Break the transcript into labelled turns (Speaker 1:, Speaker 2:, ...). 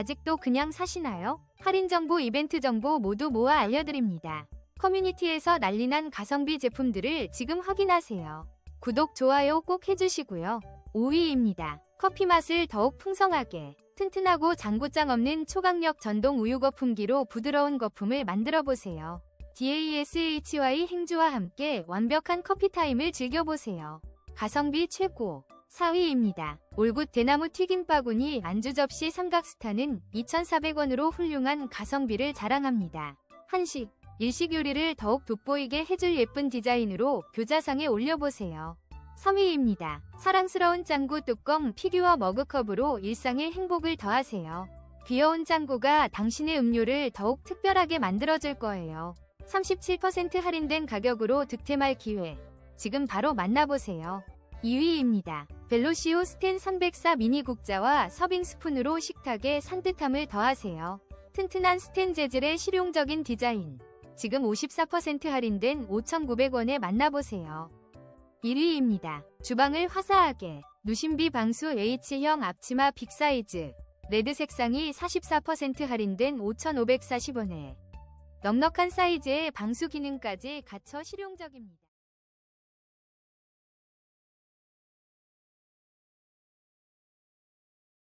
Speaker 1: 아직도 그냥 사시나요? 할인 정보, 이벤트 정보 모두 모아 알려드립니다. 커뮤니티에서 난리난 가성비 제품들을 지금 확인하세요. 구독, 좋아요 꼭 해주시고요. 5위입니다. 커피 맛을 더욱 풍성하게 튼튼하고 장고장 없는 초강력 전동 우유 거품기로 부드러운 거품을 만들어 보세요. DASHY 행주와 함께 완벽한 커피 타임을 즐겨보세요. 가성비 최고 4위입니다. 올굿 대나무 튀김 바구니 안주 접시 삼각스타는 2,400원으로 훌륭한 가성비를 자랑합니다. 한식, 일식 요리를 더욱 돋보이게 해줄 예쁜 디자인으로 교자상에 올려보세요. 3위입니다. 사랑스러운 짱구 뚜껑 피규어 머그컵으로 일상의 행복을 더하세요. 귀여운 짱구가 당신의 음료를 더욱 특별하게 만들어줄 거예요. 37% 할인된 가격으로 득템할 기회. 지금 바로 만나보세요. 2위입니다. 벨로시오 스텐 304 미니 국자와 서빙 스푼으로 식탁에 산뜻함을 더하세요. 튼튼한 스텐 재질의 실용적인 디자인. 지금 54% 할인된 5,900원에 만나보세요. 1위입니다. 주방을 화사하게. 누신비 방수 H형 앞치마 빅사이즈. 레드 색상이 44% 할인된 5,540원에. 넉넉한 사이즈의 방수 기능까지 갖춰 실용적입니다.